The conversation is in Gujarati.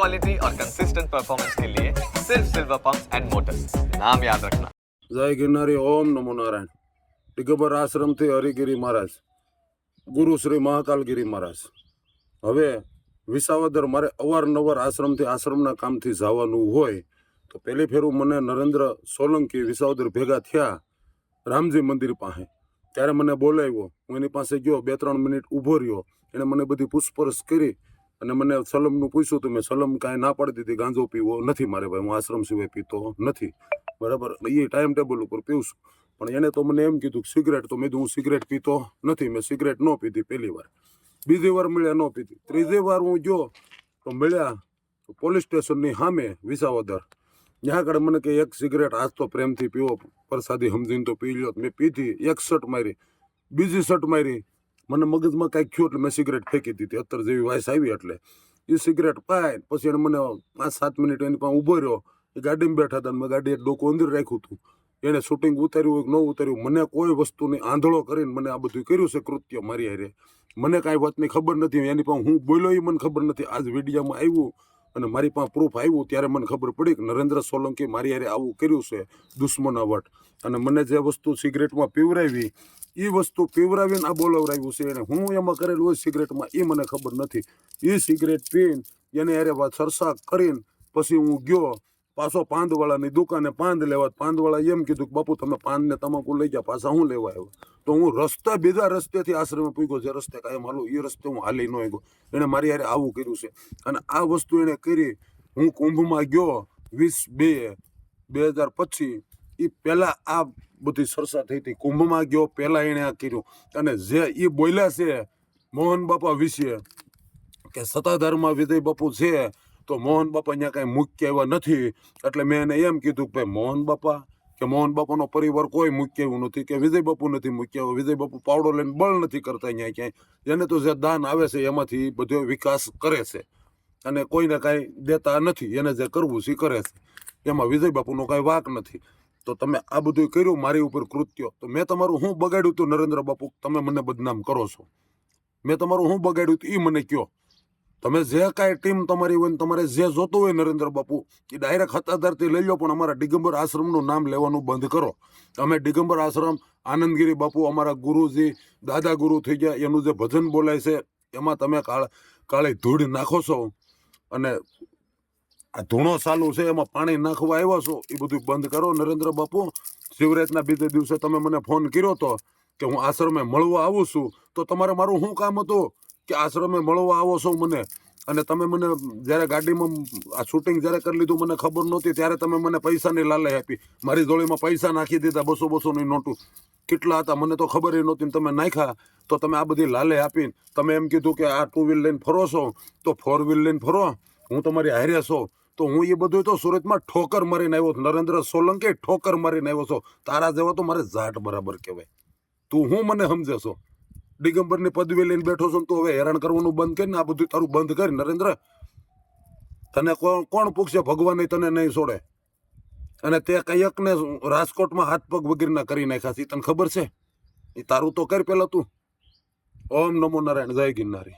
क्वालिटी और कंसिस्टेंट परफॉर्मेंस के लिए सिर्फ सिल्वर पंप्स एंड मोटर्स नाम याद रखना જય ગિરનારી ઓમ નમો નારાયણ દિગંબર આશ્રમથી હરિગીરી મહારાજ ગુરુ શ્રી મહાકાલગીરી મહારાજ હવે વિસાવદર મારે અવારનવાર આશ્રમથી આશ્રમના કામથી જવાનું હોય તો પહેલી ફેરું મને નરેન્દ્ર સોલંકી વિસાવદર ભેગા થયા રામજી મંદિર પાસે ત્યારે મને બોલાવ્યો હું એની પાસે ગયો બે ત્રણ મિનિટ ઊભો રહ્યો એણે મને બધી પૂછપરછ કરી અને મને સલમનું પૂછ્યું તો મેં સલમ કાંઈ ના પાડી દીધી, ગાંજો પીવો નથી મારે ભાઈ, હું આશ્રમ સિવાય પીતો નથી. બરાબર? એ ટાઈમ ટેબલ ઉપર પીવું પણ એણે તો મને એમ કીધું કે સિગરેટ તો મેં કીધું, હું સિગરેટ પીતો નથી, મેં સિગરેટ ન પીધી પહેલી વાર. બીજી વાર મળ્યા ન પીધી. ત્રીજી વાર હું ગયો, તો મળ્યા પોલીસ સ્ટેશનની સામે વિસાવદર. ત્યાં આગળ મને કે એક સિગરેટ આજ તો પ્રેમથી પીવો, પ્રસાદી સમજીને તો પી લ્યો. મેં પીધી, એક શર્ટ મારી, બીજી શર્ટ મારી મને મગજમાં કાંઈક થયું એટલે મેં સિગરેટ ફેંકી દીધી. અત્તર જેવી વાયસ આવી એટલે. એ સિગરેટ પાય પછી એને મને પાંચ સાત મિનિટ એની પાસે ઊભો રહ્યો. એ ગાડીમાં બેઠા હતા મેં ગાડી ડોકું અંદર રાખ્યું હતું. એને શૂટિંગ ઉતાર્યું હોય ન ઉતાર્યું, મને કોઈ વસ્તુની આંધળો કરીને મને આ બધું કર્યું છે કૃત્ય મારી હારે. મને કાંઈ વાતની ખબર નથી. એની પાસે હું બોલ્યો એ મને ખબર નથી. આજ વિડીયામાં આવ્યું. અને મારી પાસે પ્રૂફ આવ્યું ત્યારે મને ખબર પડી કે નરેન્દ્ર સોલંકી મારી હારે આવું કર્યું છે દુશ્મનાવટ અને મને જે વસ્તુ સિગરેટમાં પીવરાવી એ વસ્તુ પીવરાવીને આ બોલાવરાવ્યું છે અને હું એમાં કરેલું હોય સિગરેટમાં એ મને ખબર નથી. એ સિગરેટ પીને એને હારે સરસા કરીને પછી હું ગયો, પાછો પાંદવાળાની દુકાને પાંદ લેવા. પાંદવાળા એમ કીધું કે, બાપુ, તમે પાન ને તમાકુ લઈ ગયા પાછા હું લેવા આવ્યો. તો હું રસ્તા બીજા રસ્તેથી આશ્રમે પૂગ્યો, જે રસ્તે કાયમ હાલું એ રસ્તે હું હાલી ન ગયો એણે મારી હારે આવું કર્યું છે. અને આ વસ્તુ એણે કરી. હું કુંભમાં ગયો વીસ બે બે હજાર પછી એ પહેલાં આ બધી સરસા થઈ હતી. કુંભમાં ગયો, પહેલાં એણે આ કર્યું. અને જે એ બોલ્યા છે, મોહન બાપા વિશે, કે સત્તાધારમાં વિજય બાપુ છે, તો મોહન બાપા અહીંયા કાંઈ મુખ્ય એવા નથી. એટલે મેં એને એમ કીધું કે ભાઈ, મોહન બાપા કે મોહન બાપાનો પરિવાર કોઈ મુખ્ય એવું નથી કે વિજય બાપુ નથી મુખ્ય વિજય બાપુ પાવડો લઈને બળ નથી કરતા અહીંયા ક્યાંય. એને તો જે દાન આવે છે એમાંથી બધો વિકાસ કરે છે. અને કોઈને કાંઈ દેતા નથી, એને જે કરવું છે કરે છે. એમાં વિજય બાપુનો કાંઈ વાક નથી. તો તમે આ બધું કર્યું મારી ઉપર કૃત્યો. તો મેં તમારું શું બગાડ્યું હતું નરેન્દ્ર બાપુ? તમે મને બદનામ કરો છો. મેં તમારું શું બગાડ્યું હતું એ મને કયો. તમે જે કાંઈ ટીમ તમારી હોય તમારે જે જોતું હોય નરેન્દ્ર બાપુ, એ ડાયરેક્ટ હતાધારથી લઈ લો, પણ અમારા દિગંબર આશ્રમનું નામ લેવાનું બંધ કરો. અમે દિગંબર આશ્રમ, આનંદગીરી બાપુ, અમારા ગુરુજી, દાદા ગુરુ થઈ ગયા, એનું જે ભજન બોલાય છે, એમાં તમે કાળ, કાળી ધૂળ નાખો છો. અને આ ધૂણો ચાલુ છે, એમાં પાણી નાખવા આવ્યા છો, એ બધું બંધ કરો નરેન્દ્ર બાપુ. શિવરાજના બીજે દિવસે તમે મને ફોન કર્યો હતો કે હું આશ્રમે મળવા આવું છું, તો તમારે મારું શું કામ હતું? કે આશ્રમે મળવા આવો છો મને? અને તમે મને જ્યારે ગાડીમાં આ શૂટિંગ જ્યારે કરી લીધું, મને ખબર નહોતી, ત્યારે તમે મને પૈસાની લાલે આપી. મારી જોડીમાં પૈસા નાખી દીધા બસો બસોની નોટું. કેટલા હતા? મને તો ખબર એ નહોતી તમે નાખ્યા. તો તમે આ બધી લાલે આપીને તમે એમ કીધું કે આ ટુ વ્હીલ લઈને ફરો છો, તો ફોર વ્હીલ લઈને ફરો. હું તમારી હારે છો. તો હું એ બધું તો સુરતમાં ઠોકર મારીને આવ્યો નરેન્દ્ર સોલંકી ઠોકર મારીને આવ્યો છો. તારા જેવા તો મારે ઝાટ બરાબર કહેવાય. તું હું મને સમજે છો? દિગંબરની પદવી લઈને બેઠો છો તું હવે હેરાન કરવાનું બંધ કરીને આ બધું તારું બંધ કરી નરેન્દ્ર. તને કોણ કોણ પૂછશે ભગવાન તને નહીં છોડે. અને તે કયકને રાજકોટમાં હાથ પગ વગેરેના કરી નાખ્યા છે. તને ખબર છે? એ તારું તો કર પેલા તું. ઓમ નમો નારાયણ, જય ગિરનારી.